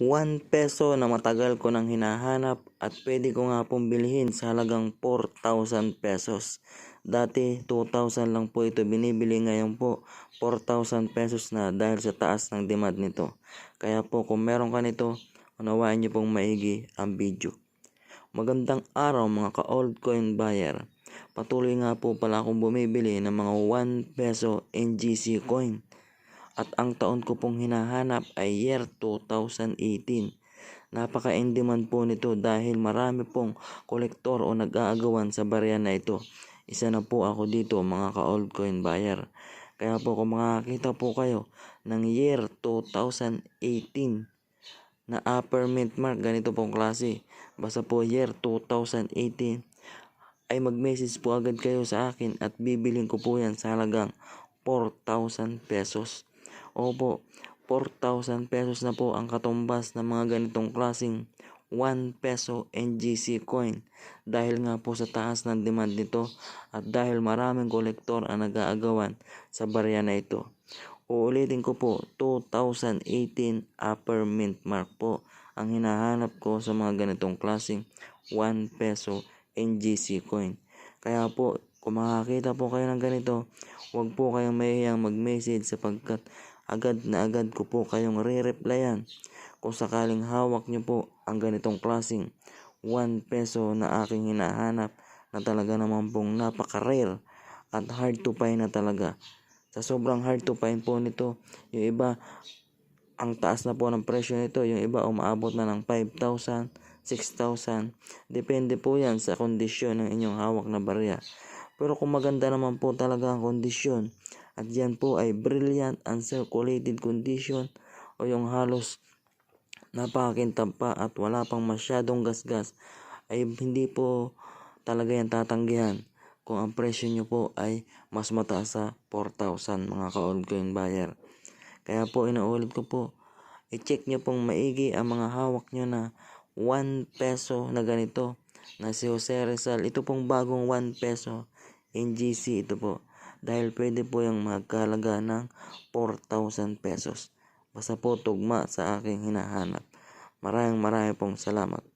1 peso na matagal ko nang hinahanap at pwede ko nga pong bilhin sa halagang 4,000 pesos. Dati 2,000 lang po ito binibili ngayon po 4,000 pesos na dahil sa taas ng demand nito. Kaya po kung meron ka nito, unawain niyo pong maigi ang video. Magandang araw mga ka-old coin buyer. Patuloy nga po pala akong bumibili ng mga 1 peso NGC coin. At ang taon ko pong hinahanap ay year 2018. Napaka-in demand po nito dahil marami pong kolektor o nag-aagawan sa barya na ito. Isa na po ako dito mga ka-old coin buyer. Kaya po kung makakita po kayo ng year 2018 na upper mint mark ganito pong klase. Basta po year 2018 ay mag-message po agad kayo sa akin at bibiling ko po yan sa halagang 4,000 pesos. Opo, 4,000 pesos na po ang katumbas ng mga ganitong klasing 1 peso NGC coin dahil nga po sa taas ng demand nito at dahil maraming kolektor ang nag-aagawan sa barya na ito. Uulitin ko po, 2018 upper mint mark po ang hinahanap ko sa mga ganitong klaseng 1 peso NGC coin. Kaya po, kung makakita po kayo ng ganito, huwag po kayong mahihiyang mag-message sapagkat agad na agad ko po kayong re-replyan kung sakaling hawak nyo po ang ganitong klaseng 1 peso na aking hinahanap na talaga naman pong napaka-rare at hard to find na talaga. Sa sobrang hard to find po nito, yung iba ang taas na po ng presyo nito, yung iba umaabot na ng 5,000, 6,000. Depende po yan sa kondisyon ng inyong hawak na barya. Pero kung maganda naman po talaga ang kondisyon, at yan po ay brilliant uncirculated condition o yung halos napakakintab pa at wala pang masyadong gasgas ay hindi po talaga yan tatanggihan kung ang presyo nyo po ay mas mataas sa 4,000 mga ka-old coin buyer. Kaya po inaulit ko po, i-check nyo pong maigi ang mga hawak nyo na 1 peso na ganito na si Jose Rizal. Ito pong bagong 1 peso NGC ito po dahil pwede po yung magkalaga ng 4,000 pesos. Basta po tugma sa aking hinahanap. Maraming maraming pong salamat.